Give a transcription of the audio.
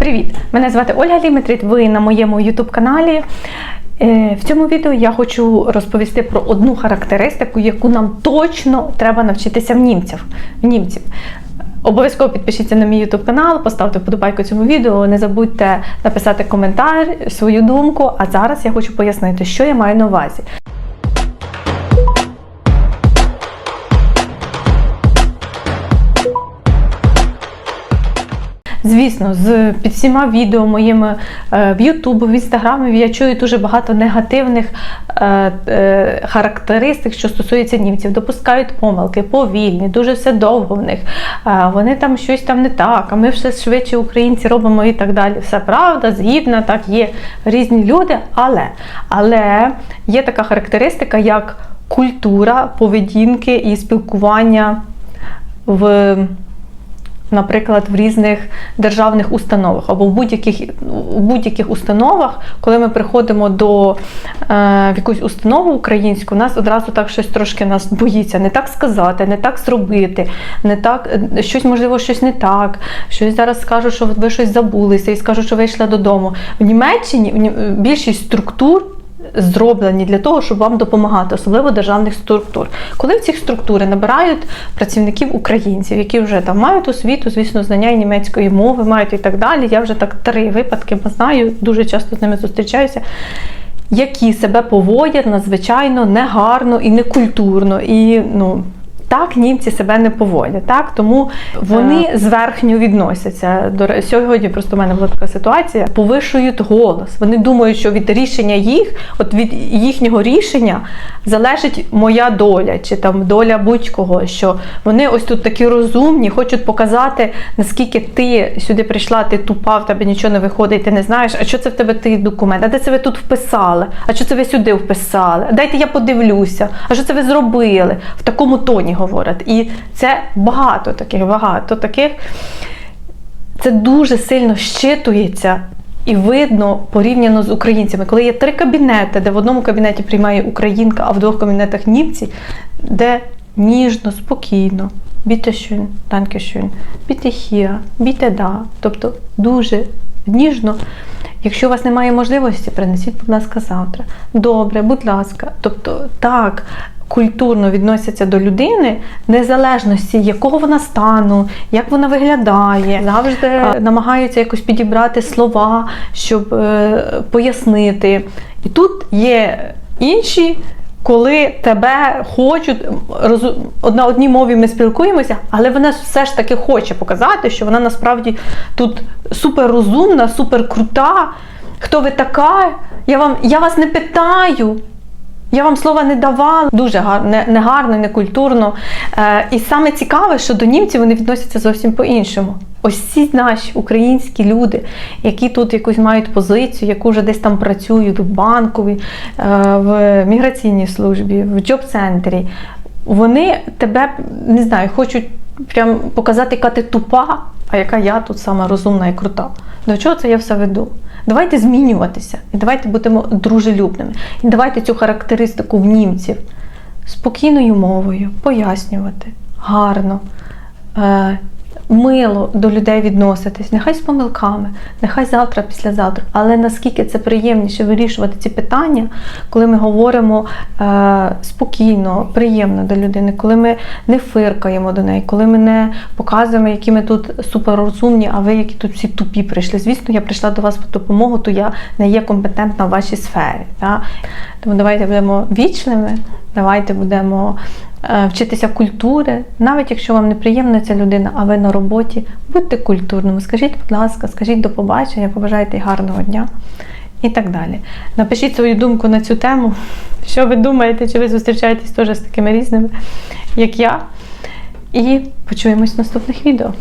Привіт! Мене звати Ольга Ліметрит. Ви на моєму YouTube каналі. Е, В цьому відео я хочу розповісти про одну характеристику, яку нам точно треба навчитися в німців. В німців. Обов'язково підпишіться на мій YouTube канал, поставте вподобайку цьому відео. Не забудьте написати коментар, свою думку. А зараз я хочу пояснити, що я маю на увазі. Звісно, з під всіма відео моїми е, в Ютубі, в Інстаграмі я чую дуже багато негативних е, е, характеристик, що стосується німців. Допускають помилки, повільні, дуже все довго в них. Вони там щось там не так, а ми все швидше українці робимо і так далі. Все правда, згідно, так є різні люди, але, але є така характеристика, як культура поведінки і спілкування в наприклад, в різних державних установах або в будь-яких у будь-яких установах, коли ми приходимо до е, в якусь установу українську, нас одразу так щось трошки нас боїться, не так сказати, не так зробити, не так е, щось можливо, щось не так. Щось зараз скажуть, що ви щось забулися, і скажуть, що ви йшли додому. В Німеччині в більшість структур зроблені для того, щоб вам допомагати, особливо державних структур. Коли в ці структури набирають працівників українців, які вже там мають освіту, звісно, знання і німецької мови, мають і так далі. Я вже так три випадки знаю, дуже часто з ними зустрічаюся. Які себе поводять надзвичайно негарно і некультурно, і ну так німці себе не поводять. Так тому вони зверхньо відносяться. До сьогодні просто в мене була така ситуація. Повишують голос. Вони думають, що від рішення їх, от від їхнього рішення залежить моя доля, чи там доля будь-кого. Що вони ось тут такі розумні, хочуть показати, наскільки ти сюди прийшла, ти тупа, в тебе нічого не виходить, ти не знаєш, а що це в тебе той документ? А де це ви тут вписали? А що це ви сюди вписали? Дайте я подивлюся. А що це ви зробили? В такому тоні говорять. І це багато таких, багато таких. Це дуже сильно щитується і видно порівняно з українцями. Коли є три кабінети, де в одному кабінеті приймає українка, а в двох кабінетах німці, де ніжно, спокійно, біте schön, danke schön, біте hier, біте да. Тобто дуже ніжно. Якщо у вас немає можливості, принесіть, будь ласка, завтра. Добре, будь ласка. Тобто, так. Культурно відносяться до людини, незалежності якого вона стану, як вона виглядає, завжди намагаються якось підібрати слова, щоб е, пояснити. І тут є інші, коли тебе хочуть роз... на одній мові ми спілкуємося, але вона все ж таки хоче показати, що вона насправді тут суперрозумна, суперкрута. Хто ви така? Я вам я вас не питаю. Я вам слова не давала. Дуже гарно, не, не гарно, не культурно. Е, і саме цікаве, що до німців вони відносяться зовсім по-іншому. Ось ці наші українські люди, які тут якусь мають позицію, яку вже десь там працюють в банковій, е, в міграційній службі, в джоб-центрі, вони тебе не знаю, хочуть прям показати, яка ти тупа, а яка я тут сама розумна і крута. До чого це я все веду? Давайте змінюватися і давайте будемо дружелюбними. І давайте цю характеристику в німців спокійною мовою пояснювати, гарно, е, мило до людей відноситись, нехай з помилками, нехай завтра, післязавтра. Але наскільки це приємніше вирішувати ці питання, коли ми говоримо е, спокійно, приємно до людини, коли ми не фиркаємо до неї, коли ми не показуємо, які ми тут суперрозумні, а ви які тут всі тупі прийшли. Звісно, я прийшла до вас по допомогу, то я не є компетентна в вашій сфері. Да? Тому давайте будемо вічними, давайте будемо е, вчитися культури, навіть якщо вам неприємна ця людина, а ви на роботі, будьте культурними. Скажіть, будь ласка, скажіть до побачення, побажайте гарного дня. І так далі. Напишіть свою думку на цю тему. Що ви думаєте, чи ви зустрічаєтесь теж з такими різними, як я. І почуємось в наступних відео.